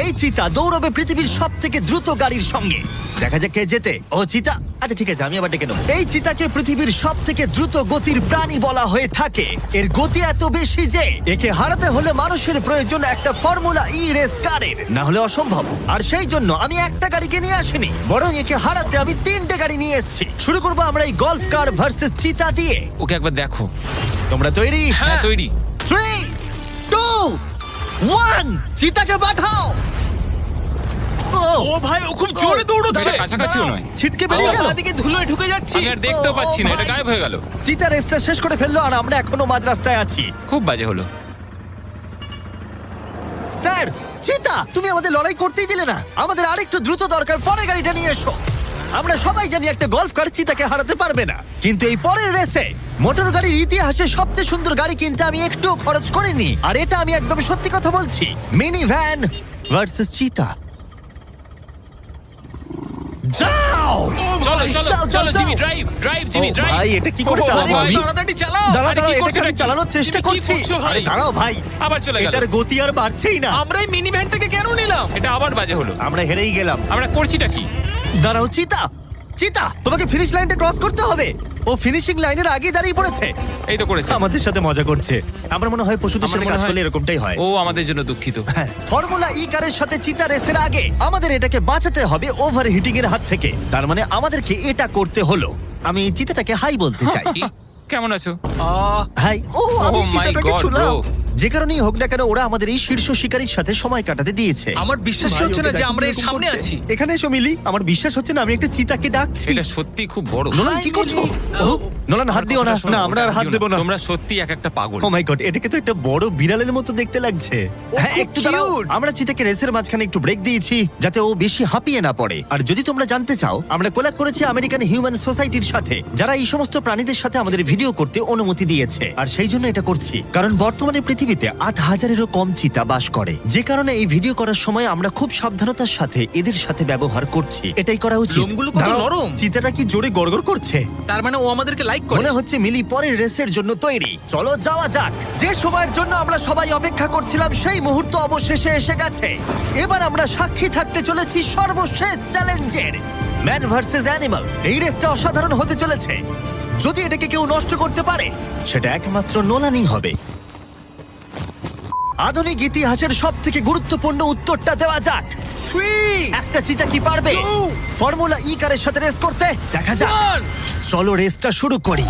এই চিতা দৌড়বে পৃথিবীর সব থেকে দ্রুত গাড়ির সঙ্গে। দেখা যাক কে যেতে ও চিতা? আচ্ছা ঠিক আছে আমি আবার ডেকে নেব। এই চিতাকে পৃথিবীর সব থেকে দ্রুত গতির প্রাণী বলা হয়ে থাকে। এর গতি এত বেশি যে একে হারাতে হলে মানুষের প্রয়োজন একটা ফর্মুলা ই রেস কারের। না হলে অসম্ভব। আর সেই জন্য আমি একটা গাড়িকে নিয়ে আসিনি বরং একে হারাতে আমি তিনটে গাড়ি নিয়ে এসেছি। শুরু করব আমরা এই গলফ কার ভার্সেস চিতা দিয়ে। ওকে একবার দেখো। তোমরা তৈরি? হ্যাঁ তৈরি। Three two one! চিতাকে পাঠাও! ও ভাই ও খুব জোরে দৌড়চ্ছে। দাঁড়া, কাছাকাছিও নয়। ছিটকে বেরিয়ে গেল। দিকে ধুলোয় ঢুকে যাচ্ছি। আমি আর দেখতেও পাচ্ছি না এটা গায়েব হয়ে গেল। চিতা রেসটা শেষ করে ফেলল আর আমরা এখনও মাঝ রাস্তায় আছি। খুব বাজে হলো। স্যার চিতা তুমি আমাদের লড়াই করতেই দিলে না। আমাদের আরেকটু দ্রুত দরকার পরে গাড়িটা নিয়ে এসো। আমরা সবাই জানি একটা গল্ফ কার চিতাকে হারাতে পারবে না। কিন্তু এই পরের রেসে মোটর গাড়ির ইতিহাসে সবচেয়ে সুন্দর গাড়ি কিনতে আমি একটু খরচ করিনি। আর এটা আমি একদম সত্যি কথা বলছি। মিনি ভ্যান ভার্সেস চিতা। যাও! চলো চলো যাও, যাও, চলো জিমি ড্রাইভ ড্রাইভ জিমি ও ড্রাইভ ভাই, এটা কি করে ও চালাবো আমি? তাড়াতাড়ি চালাও এটাকে আমি চালানোর চেষ্টা কি করছি। করছ? ভাই? আরে দাঁড়াও ভাই। আবার চলে গেল। এটার গতি আর বাড়ছেই না। মিনি ভ্যানটাকে কেন নিলাম? এটা আবার বাজে হলো আমরা হেরেই গেলাম। আমরা করছিটা কি? দাঁড়াও চিতা। চিতা তোমাকে ফিনিশ লাইনটা ক্রস করতে হবে। ও ফিনিশিং লাইনের আগে দাঁড়িয়ে পড়েছে। এই তো করেছে। আমাদের সাথে মজা করছে। আমার মনে হয় পশুদের সাথে মনে কাজ হয়- করলে এরকমটাই হয়। ও আমাদের জন্য দুঃখিত। হ্যাঁ, ফর্মুলা ই কারের সাথে চিতা রেসের আগে আমাদের এটাকে বাঁচাতে হবে ওভার হিটিং এর হাত থেকে। তার মানে আমাদেরকে এটা করতে হলো। আমি চিতাটাকে হাই বলতে চাই। কি? কেমন আছো? আহ, হাই ও আমি Oh my চিতাটাকে God, ছুলাম। bro. যে কারণেই হোক না কেন ওরা আমাদের এই শীর্ষ শিকারীর সাথে সময় কাটাতে দিয়েছে। আমার বিশ্বাসই ভাই, হচ্ছে না ওকে যে দেখো আমরা এর কীরকম সামনে করছে। আছি। এখানে এসো মিলি আমার বিশ্বাস হচ্ছে না আমি একটা চিতাকে ডাকছি। এটা সত্যি খুব বড়। নোলান কি করছ? ও, নোলান হাত দিও না। না আমরা আর হাত দেবো না। তোমরা সত্যি এক একটা পাগল। ও মাই গড এটাকে তো একটা বড় বিড়ালের মতো দেখতে লাগছে। হ্যাঁ একটু দাঁড়াও। আমরা চিতাকে রেসের মাঝখানে একটু ব্রেক দিয়েছি যাতে ও বেশি হাঁপিয়ে না পড়ে। আর যদি তোমরা জানতে চাও আমরা কোলাপ করেছি আমেরিকান হিউম্যান সোসাইটির সাথে যারা এই সমস্ত প্রাণীদের সাথে আমাদের ভিডিও করতে অনুমতি দিয়েছে। আর সেই জন্য এটা করছি। কারণ বর্তমানে পৃথিবীতে আট হাজারেরও কম চিতা বাস করে। যে কারণে এই ভিডিও করার সময় আমরা খুব সাবধানতার সাথে এদের সাথে ব্যবহার করছি। এটাই করা উচিত। লোমগুলো কত দাঁড়াও, নরম। চিতাটা কি জোরে গড়গড় করছে? তার মানে ও আমাদেরকে লাইক করে। মনে হচ্ছে মিলি পরের রেসের জন্য তৈরি। চলো যাওয়া যাক। যে সময়ের জন্য আমরা সবাই অপেক্ষা করছিলাম, সেই মুহূর্ত অবশেষে এসে গেছে। এবার আমরা সাক্ষী থাকতে চলেছি সর্বশেষ চ্যালেঞ্জের। ম্যান ভার্সেস অ্যানিমাল, এই রেসটা অসাধারণ হতে চলেছে। যদি এটাকে কেউ নষ্ট করতে পারে, সেটা একমাত্র নোলানি হবে। আধুনিক ইতিহাসের সব থেকে গুরুত্বপূর্ণ উত্তরটা দেওয়া যাক। একটা চিতা কি পারবে Two. ফর্মুলা ই কারের সাথে রেস করতে দেখা যাক One. চলো রেসটা শুরু করি